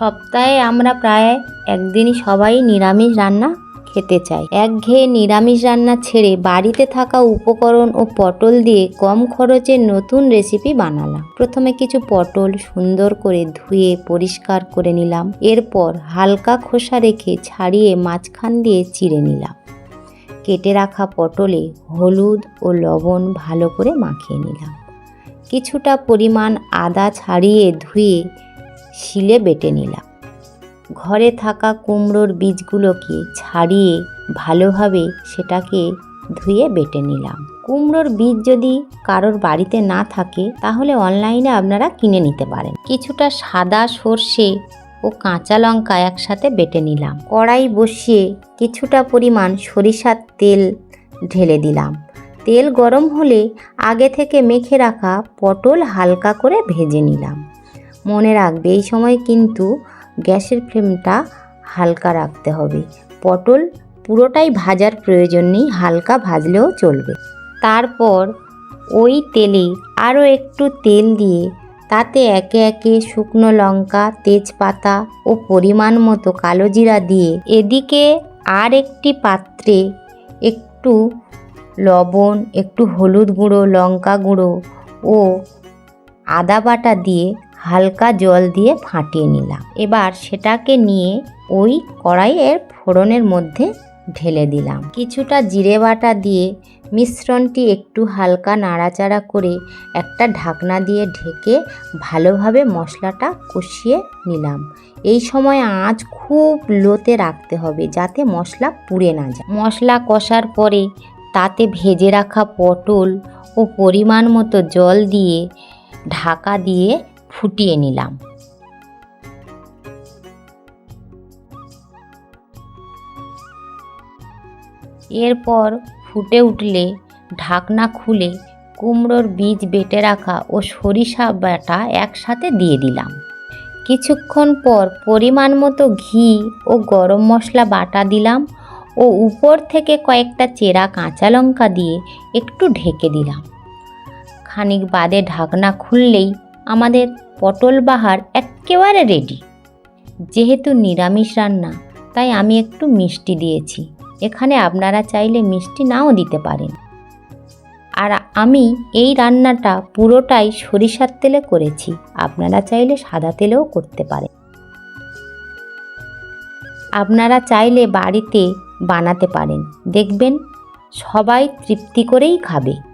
সপ্তাহে আমরা প্রায় একদিনই সবাই নিরামিষ রান্না খেতে চাই। একঘেয়ে নিরামিষ রান্না ছেড়ে বাড়িতে থাকা উপকরণ ও পটল দিয়ে কম খরচে নতুন রেসিপি বানালাম। প্রথমে কিছু পটল সুন্দর করে ধুয়ে পরিষ্কার করে নিলাম। এরপর হালকা খোসা রেখে ছাড়িয়ে মাঝখান দিয়ে চিড়ে নিলাম। কেটে রাখা পটলে হলুদ ও লবণ ভালো করে মাখিয়ে নিলাম। কিছুটা পরিমাণ আদা ছাড়িয়ে ধুয়ে শিলে বেটে নিলাম। ঘরে থাকা কুমড়োর বীজগুলোকে ছাড়িয়ে ভালোভাবে সেটাকে ধুয়ে বেটে নিলাম। কুমড়োর বীজ যদি কারোর বাড়িতে না থাকে, তাহলে অনলাইনে আপনারা কিনে নিতে পারেন। কিছুটা সাদা সর্ষে ও কাঁচা লঙ্কা একসাথে বেটে নিলাম। কড়াই বসিয়ে কিছুটা পরিমাণ সরিষার তেল ঢেলে দিলাম। তেল গরম হলে আগে থেকে মেখে রাখা পটল হালকা করে ভেজে নিলাম। মনে রাখবে, এই সময় কিন্তু গ্যাসের ফ্লেমটা হালকা রাখতে হবে। পটল পুরোটাই ভাজার প্রয়োজন নেই, হালকা ভাজলেও চলবে। তারপর ওই তেলে আরও একটু তেল দিয়ে তাতে একে একে শুকনো লঙ্কা, তেজপাতা ও পরিমাণ মতো কালো জিরা দিয়ে এদিকে আর একটি পাত্রে একটু লবণ, একটু হলুদ গুঁড়ো, লঙ্কা গুঁড়ো ও আদা বাটা দিয়ে হালকা জল দিয়ে ফাটিয়ে নিলাম। এবার সেটাকে নিয়ে ওই কড়াইয়ের ফোড়নের মধ্যে ঢেলে দিলাম। কিছুটা জিরে বাটা দিয়ে মিশ্রণটি একটু হালকা নাড়াচাড়া করে একটা ঢাকনা দিয়ে ঢেকে ভালোভাবে মশলাটা কষিয়ে নিলাম। এই সময় আঁচ খুব লোতে রাখতে হবে যাতে মশলা পুড়ে না যায়। মশলা কষার পরে তাতে ভেজে রাখা পটল ও পরিমাণ মতো জল দিয়ে ঢাকা দিয়ে ফুটিয়ে নিলাম। এরপর ফুটে উঠলে ঢাকনা খুলে কুমড়োর বীজ বেটে রাখা ও সরিষা বাটা একসাথে দিয়ে দিলাম। কিছুক্ষণ পর পরিমাণ মতো ঘি ও গরম মশলা বাটা দিলাম ও উপর থেকে কয়েকটা চেরা কাঁচা লঙ্কা দিয়ে একটু ঢেকে দিলাম। খানিক বাদে ঢাকনা খুললেই আমাদের পটল বাহার একেবারে রেডি যেহেতু নিরামিষ রান্না, তাই আমি একটু মিষ্টি দিয়েছি। এখানে আপনারা চাইলে মিষ্টি নাও দিতে পারেন। আর আমি এই রান্নাটা পুরোটাই সরিষার তেলে করেছি। আপনারা চাইলে সাদা তেলেও করতে পারেন। আপনারা চাইলে বাড়িতে বানাতে পারেন। দেখবেন সবাই তৃপ্তি করেই খাবে।